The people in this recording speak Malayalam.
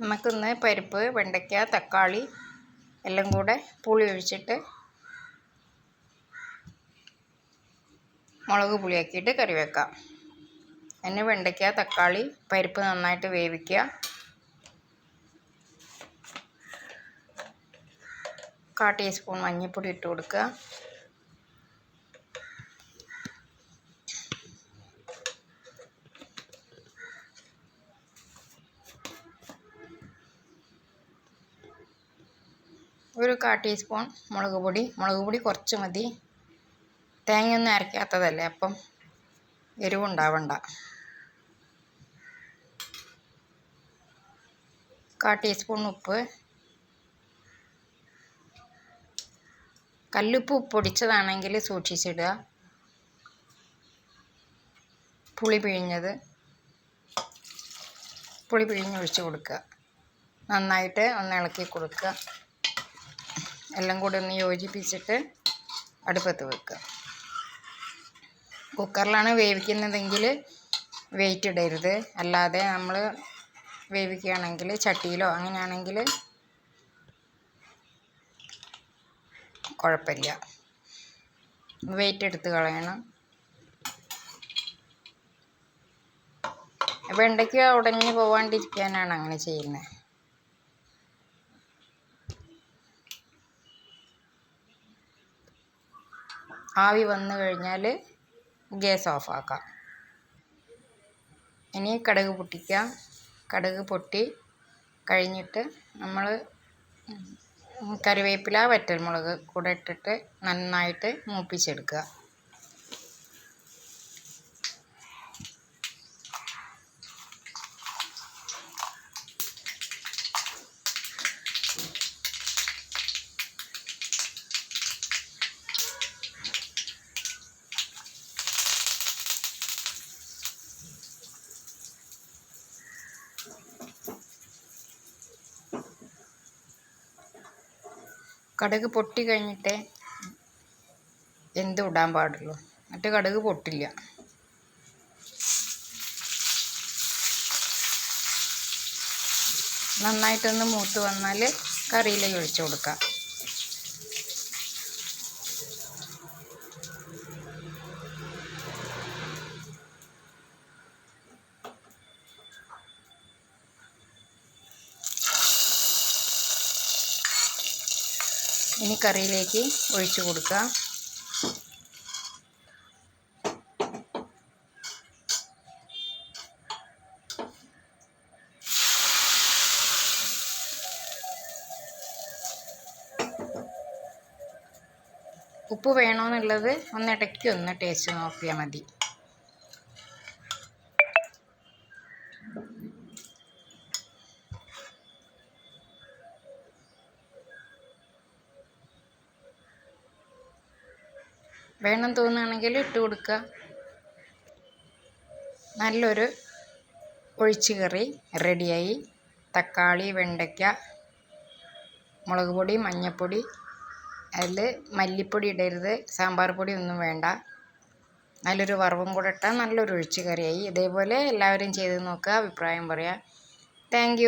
നമുക്കിന്ന് പരിപ്പ് വെണ്ടയ്ക്ക തക്കാളി എല്ലാം കൂടെ പുളി ഒഴിച്ചിട്ട് മുളക് പുളിയാക്കിയിട്ട് കറി വെക്കാം. അതിന് വെണ്ടയ്ക്ക തക്കാളി പരിപ്പ് നന്നായിട്ട് വേവിക്കുക. കാ ടീസ്പൂൺ മഞ്ഞൾപ്പൊടി ഇട്ട് കൊടുക്കുക. ഒരു കാ ടീസ്പൂൺ മുളക് പൊടി. മുളക് പൊടി കുറച്ച് മതി. തേങ്ങയൊന്നും അരയ്ക്കാത്തതല്ലേ അപ്പം എരിവുണ്ടാവണ്ട. കാ ടീസ്പൂൺ ഉപ്പ്. കല്ലുപ്പ് പൊടിച്ചതാണെങ്കിൽ സൂക്ഷിച്ചിടുക. പുളി പിഴിഞ്ഞത്. പുളി പിഴിഞ്ഞൊഴിച്ച് കൊടുക്കുക. നന്നായിട്ട് ഒന്ന് ഇളക്കി കൊടുക്കുക. എല്ലാം കൂടി ഒന്ന് യോജിപ്പിച്ചിട്ട് അടുപ്പത്ത് വെക്കുക. കുക്കറിലാണ് വേവിക്കുന്നതെങ്കിൽ വെയിറ്റ് ഇടരുത്. അല്ലാതെ നമ്മൾ വേവിക്കുകയാണെങ്കിൽ ചട്ടിയിലോ അങ്ങനെയാണെങ്കിൽ കുഴപ്പമില്ല. വെയിറ്റ് എടുത്ത് കളയണം. വെണ്ടയ്ക്ക ഉടഞ്ഞു പോവാണ്ടിരിക്കാനാണ് അങ്ങനെ ചെയ്യുന്നത്. ആവി വന്നു കഴിഞ്ഞാൽ ഗ്യാസ് ഓഫാക്കാം. ഇനി കടുക് പൊട്ടിക്കാം. കടുക് പൊട്ടി കഴിഞ്ഞിട്ട് നമ്മൾ കറിവേപ്പില വറ്റൽമുളക് കൂടെ ഇട്ടിട്ട് നന്നായിട്ട് മൂപ്പിച്ചെടുക്കുക. കടുക് പൊട്ടി കഴിഞ്ഞിട്ടേ എന്ത് ഇടാൻ പാടുള്ളൂ. മറ്റേ കടുക് പൊട്ടില്ല. നന്നായിട്ടൊന്ന് മൂത്ത് വന്നാൽ കറിയിലേക്ക് ഒഴിച്ചു കൊടുക്കാം. ഇനി കറിയിലേക്ക് ഒഴിച്ചു കൊടുക്കുക ഉപ്പ് വേണമെന്നുള്ളത് ഒന്ന് ഇടയ്ക്ക് ഒന്ന് ടേസ്റ്റ് നോക്കിയാൽ മതി. വേണം തോന്നുകയാണെങ്കിൽ ഇട്ട് കൊടുക്കുക. നല്ലൊരു ഒഴിച്ചു കറി റെഡിയായി. തക്കാളി വെണ്ടയ്ക്ക മുളക് പൊടി മഞ്ഞൾപ്പൊടി അതിൽ മല്ലിപ്പൊടി ഇടരുത് സാമ്പാർ പൊടി ഒന്നും വേണ്ട. നല്ലൊരു വറവും കൂടെ ഇട്ടാൽ നല്ലൊരു ഒഴിച്ചു കറിയായി. ഇതേപോലെ എല്ലാവരും ചെയ്ത് നോക്കുക അഭിപ്രായം പറയുക. താങ്ക്